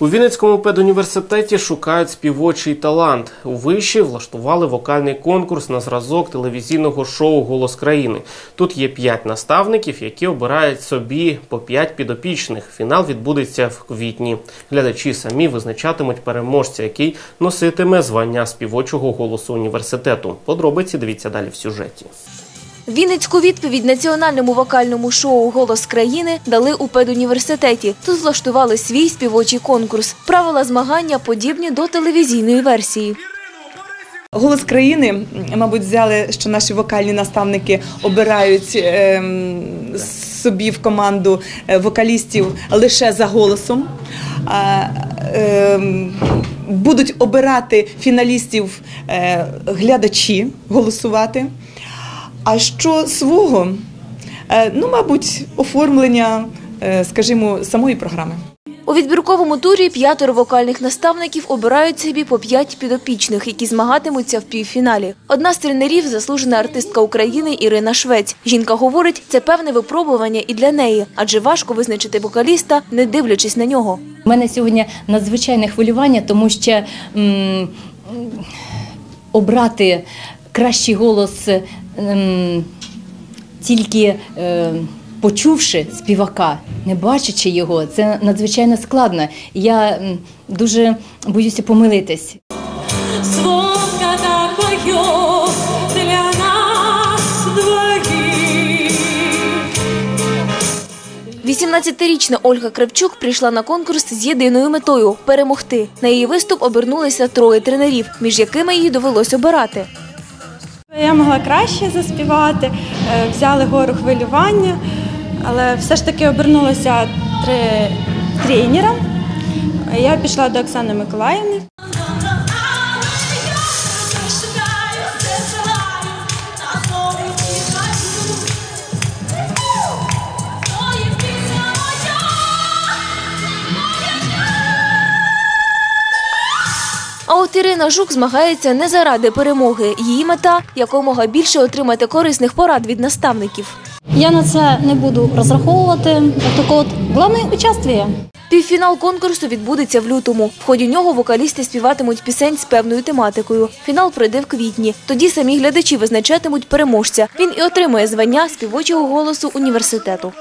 У Вінницькому педуніверситеті шукають співочий талант. У виші влаштували вокальний конкурс на зразок телевізійного шоу Голос країни. Тут є п'ять наставників, які обирають собі по п'ять підопічних. Фінал відбудеться в квітні. Глядачі самі визначатимуть переможця, який носитиме звання співочого голосу університету. Подробиці дивіться далі в сюжеті. Вінницьку відповідь національному вокальному шоу Голос країни дали у педуніверситеті. Тут влаштували свій співочий конкурс. Правила змагання подібні до телевізійної версії. Голос країни, мабуть, взяли, що наші вокальні наставники обирають ем, собі в команду е, вокалістів лише за голосом. А, ем, будуть обирати фіналістів е, глядачі голосувати. А що свого? Е, ну, мабуть, оформлення, е, скажімо, самої програми. У відбірковому турі п'ятеро вокальних наставників обирають собі по п'ять підопічних, які змагатимуться в півфіналі. Одна з тренерів – заслужена артистка України Ірина Швець. Жінка говорить, це певне випробування і для неї, адже важко визначити вокаліста, не дивлячись на нього. У мене сьогодні надзвичайне хвилювання, тому що м, м, обрати кращий голос м, тільки е, почувши співака, не бачачи його, це надзвичайно складно. Я дуже боюся помилитись. 18-річна Ольга Кравчук прийшла на конкурс з єдиною метою – перемогти. На її виступ обернулися троє тренерів, між якими їй довелось обирати. Я могла краще заспівати, е, взяли гору хвилювання, але все ж таки обернулася три тренера. Я пішла до Оксани Миколаївни. А от Ірина Жук змагається не заради перемоги. Її мета – якомога більше отримати корисних порад від наставників. Я на це не буду розраховувати. Так от, головне участвие. Півфінал конкурсу відбудеться в лютому. В ході нього вокалісти співатимуть пісень з певною тематикою. Фінал пройде в квітні. Тоді самі глядачі визначатимуть переможця. Він і отримає звання співочого голосу університету.